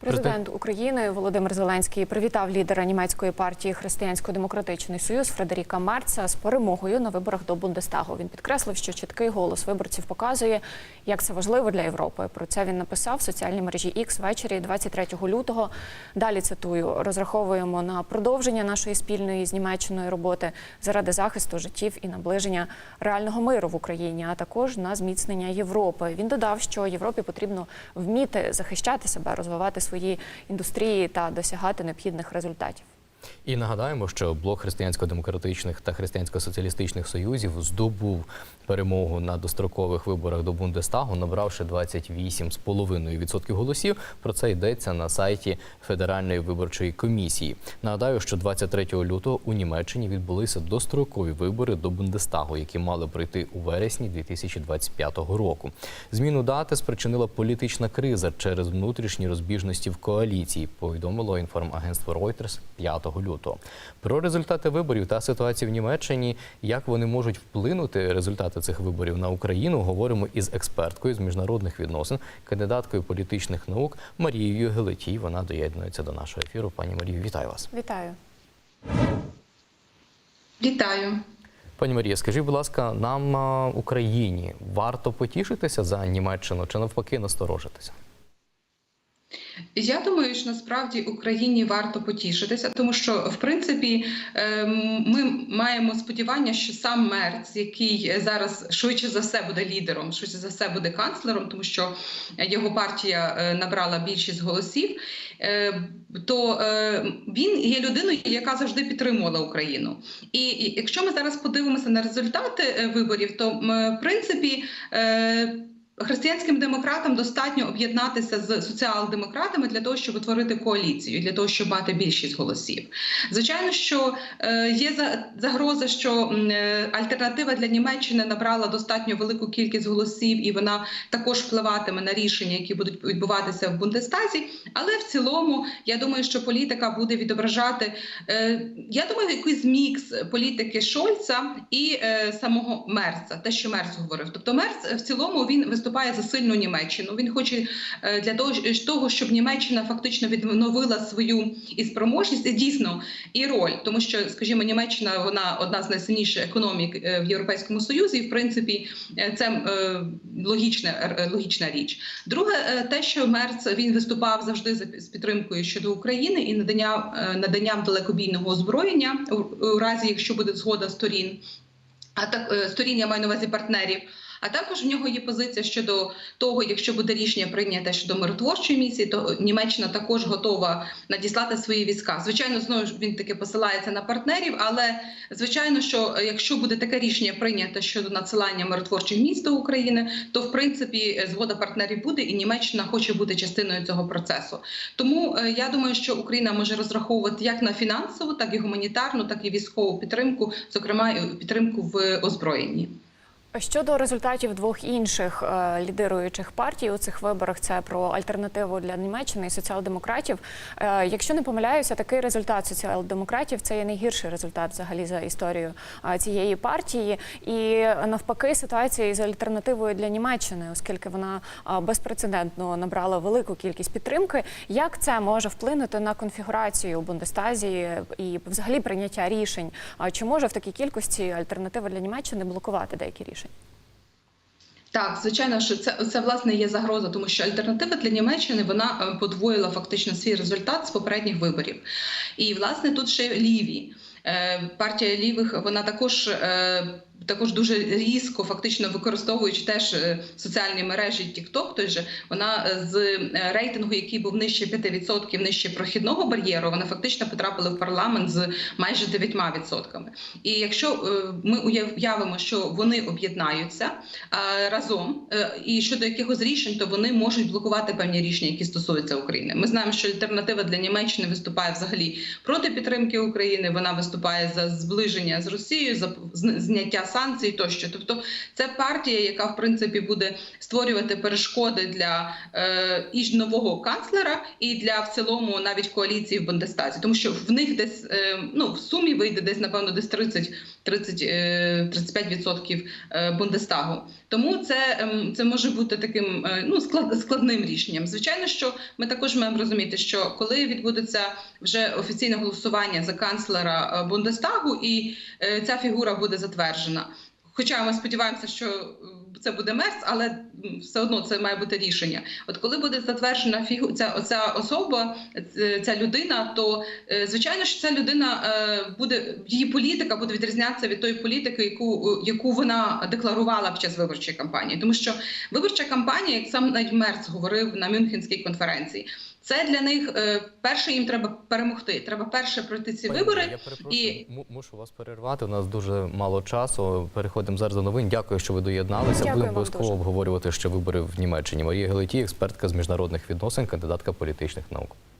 Президент України Володимир Зеленський привітав лідера німецької партії Християнсько-демократичний союз Фредеріка Марца з перемогою на виборах до Бундестагу. Він підкреслив, що чіткий голос виборців показує, як це важливо для Європи. Про це він написав в соціальній мережі X ввечері 23 лютого. Далі цитую: розраховуємо на продовження нашої спільної з Німеччиною роботи заради захисту життів і наближення реального миру в Україні, а також на зміцнення Європи. Він додав, що Європі потрібно вміти захищати себе, розвивати свої індустрії та досягати необхідних результатів. І нагадаємо, що блок християнсько-демократичних та християнсько-соціалістичних союзів здобув перемогу на дострокових виборах до Бундестагу, набравши 28,5% голосів. Про це йдеться на сайті Федеральної виборчої комісії. Нагадаю, що 23 лютого у Німеччині відбулися дострокові вибори до Бундестагу, які мали пройти у вересні 2025 року. Зміну дати спричинила політична криза через внутрішні розбіжності в коаліції. Повідомило інформагентство Reuters 5 лютого. Про результати виборів та ситуацію в Німеччині, як вони можуть вплинути результати цих виборів на Україну, говоримо із експерткою з міжнародних відносин, кандидаткою політичних наук Марією Гелетій. Вона доєднується до нашого ефіру. Пані Марію, вітаю вас. Вітаю. Вітаю. Пані Марія, скажіть, будь ласка, нам Україні варто потішитися за Німеччину чи навпаки насторожитися? Я думаю, що насправді Україні варто потішитися, тому що в принципі ем, ми маємо сподівання, що сам Мерц, який зараз швидше за все буде лідером, швидше за все буде канцлером, тому що його партія е, набрала більшість голосів. е, То е, він є людиною, яка завжди підтримувала Україну. І якщо ми зараз подивимося на результати виборів, то в принципі. Християнським демократам достатньо об'єднатися з соціал-демократами для того, щоб утворити коаліцію, для того, щоб мати більшість голосів. Звичайно, що е, є загроза, що е, альтернатива для Німеччини набрала достатньо велику кількість голосів, і вона також впливатиме на рішення, які будуть відбуватися в Бундестазі. Але в цілому я думаю, що політика буде відображати. е, Я думаю, якийсь мікс політики Шольца і самого Мерца, те, що Мерц говорив. Тобто, Мерц в цілому він виступає за сильну Німеччину. Він хоче е, для того, щоб Німеччина фактично відновила свою і спроможність, і дійсно і роль, тому що, скажімо, Німеччина вона одна з найсильніших економік е, в Європейському Союзі, і в принципі е, це логічна, логічна річ. Друге, те, що Мерц він виступав завжди за з підтримкою щодо України і надання наданням далекобійного озброєння у, разі, якщо буде згода сторін. А так сторін я маю на увазі партнерів. А також в нього є позиція щодо того, якщо буде рішення прийняте щодо миротворчої місії, то Німеччина також готова надіслати свої війська. Звичайно, знову ж він таки посилається на партнерів, але звичайно, що е, якщо буде таке рішення прийнято щодо надсилання миротворчих міст до України, то в принципі е, згода партнерів буде, і Німеччина хоче бути частиною цього процесу. Тому е, я думаю, що Україна може розраховувати як на фінансову, так і гуманітарну, так і військову підтримку, зокрема підтримку в озброєнні. Щодо результатів двох інших е, лідируючих партій у цих виборах, це про альтернативу для Німеччини і соціал-демократів. Е, якщо не помиляюся, такий результат соціал-демократів це є найгірший результат взагалі за історію е, цієї партії. І навпаки, ситуація із альтернативою для Німеччини, оскільки вона е, безпрецедентно набрала велику кількість підтримки. Як це може вплинути на конфігурацію у Бундестазі і взагалі прийняття рішень? Чи може в такій кількості альтернатива для Німеччини блокувати деякі рішення? Так, звичайно, що це, це власне є загроза, тому що альтернатива для Німеччини вона е, подвоїла фактично свій результат з попередніх виборів. І власне тут ще ліві. Е, Партія лівих вона також е, також дуже різко, фактично використовуючи теж е, соціальні мережі TikTok, той же вона е, з е, рейтингу, який був нижче 5%, нижче прохідного бар'єру, вона фактично потрапила в парламент з майже 9%. І якщо ми уявимо, що вони об'єднаються разом і щодо якихось рішень, то вони можуть блокувати певні рішення, які стосуються України. Ми знаємо, що альтернатива для Німеччини виступає взагалі проти підтримки України. Вона виступає за зближення з Росією, за зняття санкцій тощо. Тобто, це партія, яка в принципі буде створювати перешкоди для е, і нового канцлера, і для в цілому навіть коаліції в Бундестазі, тому що в них десь е, ну в сумі вийде десь напевно десь 30 30, е, 35% е, Бундестагу. Тому це, ем, це може бути таким е, ну склад, складним рішенням. Звичайно, що ми також маємо розуміти, що коли відбудеться вже офіційне голосування за канцлера Бундестагу, і ця фігура буде затверджена. Хоча ми сподіваємося, що це буде Мерц, але все одно це має бути рішення. От коли буде затверджена фігу ця оця особа, е, ця людина, то е, звичайно, що ця людина е, буде її політика буде відрізнятися від тої політики, яку яку вона декларувала під час виборчої кампанії, тому що виборча кампанія, як сам навіть Мерц говорив на Мюнхенській конференції. Це для них е, перше їм треба перемогти. Треба перше пройти ці Пані вибори. Я перепрошую, і- мушу вас перервати. У нас дуже мало часу. Переходимо зараз до новин. Дякую, що ви доєдналися. Дякую Будемо обов'язково дуже. обговорювати ще вибори в Німеччині. Марія Гелеті, експертка з міжнародних відносин, кандидатка політичних наук.